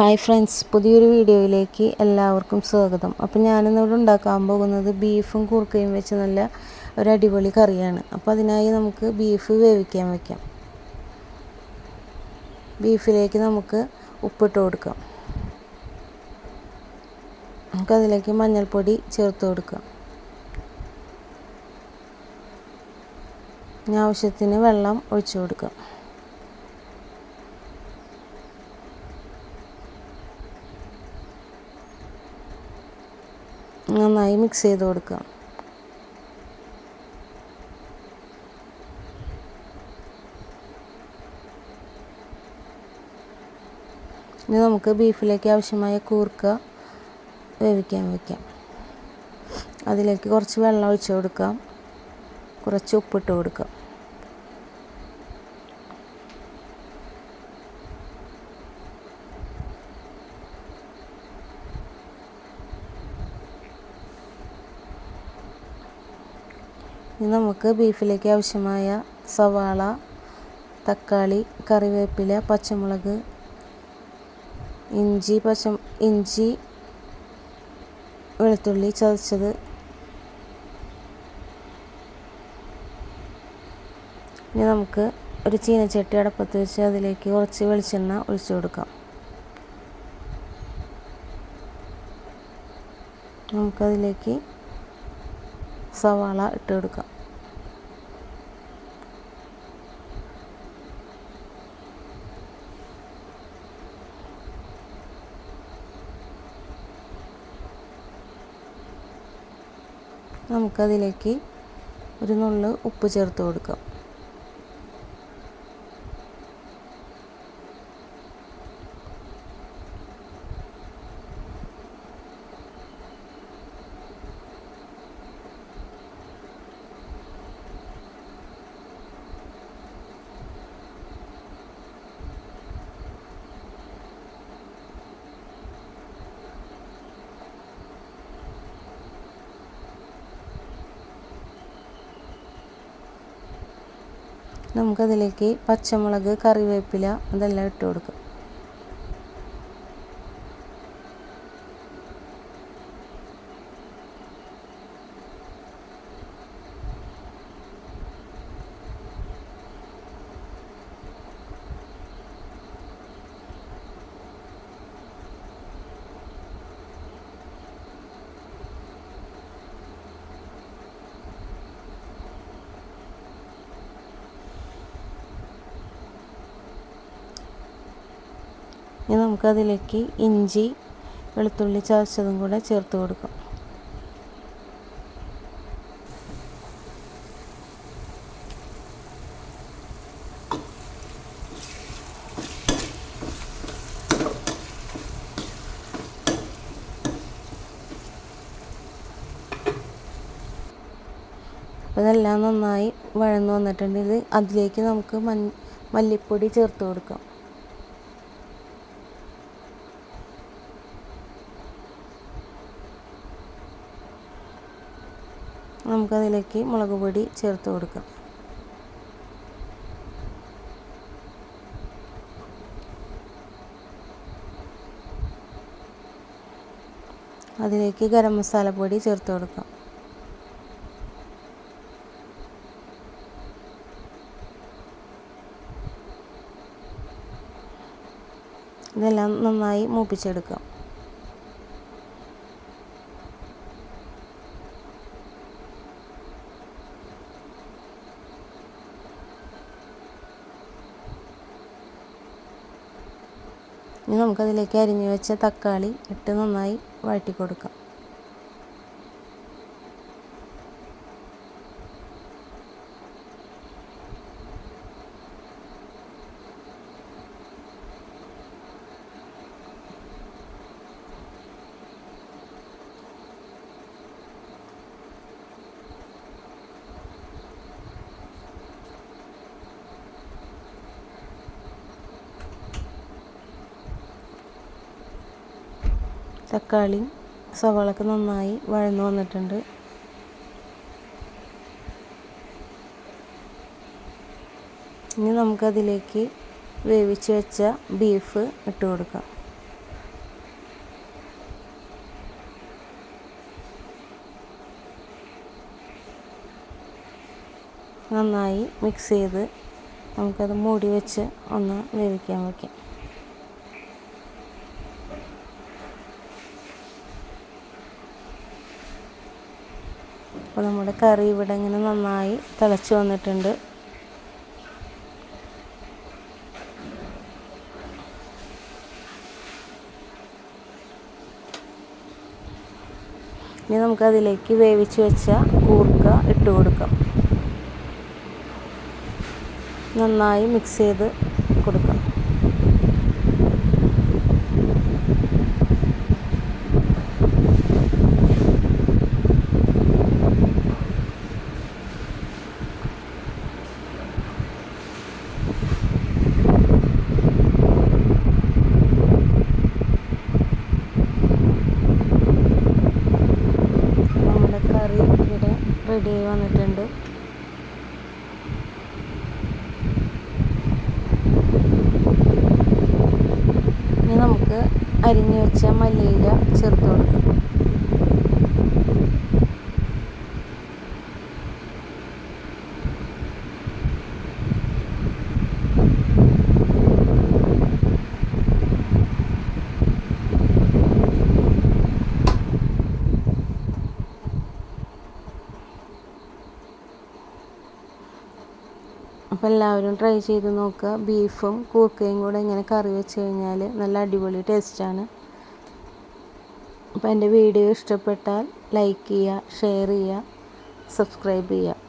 Hi friends പുതിയൊരു വീഡിയോയിലേക്ക് എല്ലാവർക്കും സ്വാഗതം. അപ്പോൾ ഞാനിന്നിവിടെ ഉണ്ടാക്കാൻ പോകുന്നത് ബീഫും കുറുക്കയും വെച്ച് നല്ല ഒരു അടിപൊളി കറിയാണ്. അപ്പോൾ അതിനായി നമുക്ക് ബീഫ് വേവിക്കാൻ വയ്ക്കാം ബീഫിലേക്ക് നമുക്ക് ഉപ്പിട്ട് കൊടുക്കാം. നമുക്കതിലേക്ക് മഞ്ഞൾപ്പൊടി ചേർത്ത് കൊടുക്കാം. ആവശ്യത്തിന് വെള്ളം ഒഴിച്ചു കൊടുക്കാം. നന്നായി മിക്സ് ചെയ്ത് കൊടുക്കുക. ഇനി നമുക്ക് ബീഫിലേക്ക് ആവശ്യമായ കൂർക്ക വേവിക്കാൻ വയ്ക്കാം അതിലേക്ക് കുറച്ച് വെള്ളം ഒഴിച്ച് കൊടുക്കാം. കുറച്ച് ഉപ്പിട്ട് കൊടുക്കാം. ഇനി നമുക്ക് ബീഫിലേക്ക് ആവശ്യമായ സവാള തക്കാളി കറിവേപ്പില പച്ചമുളക് ഇഞ്ചി പച്ച ഇഞ്ചി വെളുത്തുള്ളി ചതച്ചത്. ഇനി നമുക്ക് ഒരു ചീനച്ചട്ടി അടപ്പത്ത് വെച്ച് അതിലേക്ക് കുറച്ച് വെളിച്ചെണ്ണ ഒഴിച്ചു കൊടുക്കാം. നമുക്കതിലേക്ക് സവാള ഇട്ട് കൊടുക്കാം. നമുക്കതിലേക്ക് ഒരു നുള്ള് ഉപ്പ് ചേർത്ത് കൊടുക്കാം. നമുക്കതിലേക്ക് പച്ചമുളക് കറിവേപ്പില അതെല്ലാം ഇട്ട് കൊടുക്കാം ഇനി നമുക്കതിലേക്ക് ഇഞ്ചി വെളുത്തുള്ളി ചതച്ചതും കൂടെ ചേർത്ത് കൊടുക്കാം. അപ്പോൾ ഇതെല്ലാം നന്നായി വഴന്നു വന്നിട്ടുണ്ട്. ഇത് അതിലേക്ക് നമുക്ക് മല്ലിപ്പൊടി ചേർത്ത് കൊടുക്കാം. നമുക്കതിലേക്ക് മുളക് പൊടി ചേർത്ത് കൊടുക്കാം. അതിലേക്ക് ഗരം മസാല പൊടി ചേർത്ത് കൊടുക്കാം. ഇതെല്ലാം നന്നായി മൂപ്പിച്ചെടുക്കാം. ഇനി നമുക്കതിലേക്ക് അരിഞ്ഞു വെച്ച തക്കാളി ഇട്ട് നന്നായി വഴറ്റി കൊടുക്കാം തക്കാളി സവാളയൊക്കെ നന്നായി വഴന്നു വന്നിട്ടുണ്ട്. ഇനി നമുക്കതിലേക്ക് വേവിച്ച് വെച്ച ബീഫ് ഇട്ട് കൊടുക്കാം. നന്നായി മിക്സ് ചെയ്ത് നമുക്കത് മൂടി വെച്ച് ഒന്ന് വേവിക്കാൻ വയ്ക്കാം അപ്പോൾ നമ്മുടെ കറി ഇവിടെ ഇങ്ങനെ നന്നായി തിളച്ച് വന്നിട്ടുണ്ട്. ഇനി നമുക്കതിലേക്ക് വേവിച്ച് വെച്ച കൂർക്ക ഇട്ട് കൊടുക്കാം. നന്നായി മിക്സ് ചെയ്ത് കൊടുക്കാം നമ്മുടെ കറി ഇവിടെ റെഡിയായി വന്നിട്ടുണ്ട് ഇനി നമുക്ക് അരിഞ്ഞു വെച്ച മല്ലിയില ചേർത്ത് കൊടുക്കാം അപ്പോൾ എല്ലാവരും ട്രൈ ചെയ്ത് നോക്കുക. ബീഫും കൂക്കയും കൂടെ ഇങ്ങനെ കറി വെച്ച് കഴിഞ്ഞാൽ നല്ല അടിപൊളി ടേസ്റ്റാണ് അപ്പോൾ എന്റെ വീഡിയോ ഇഷ്ടപ്പെട്ടാൽ ലൈക്ക് ചെയ്യുക ഷെയർ ചെയ്യുക സബ്സ്ക്രൈബ് ചെയ്യുക.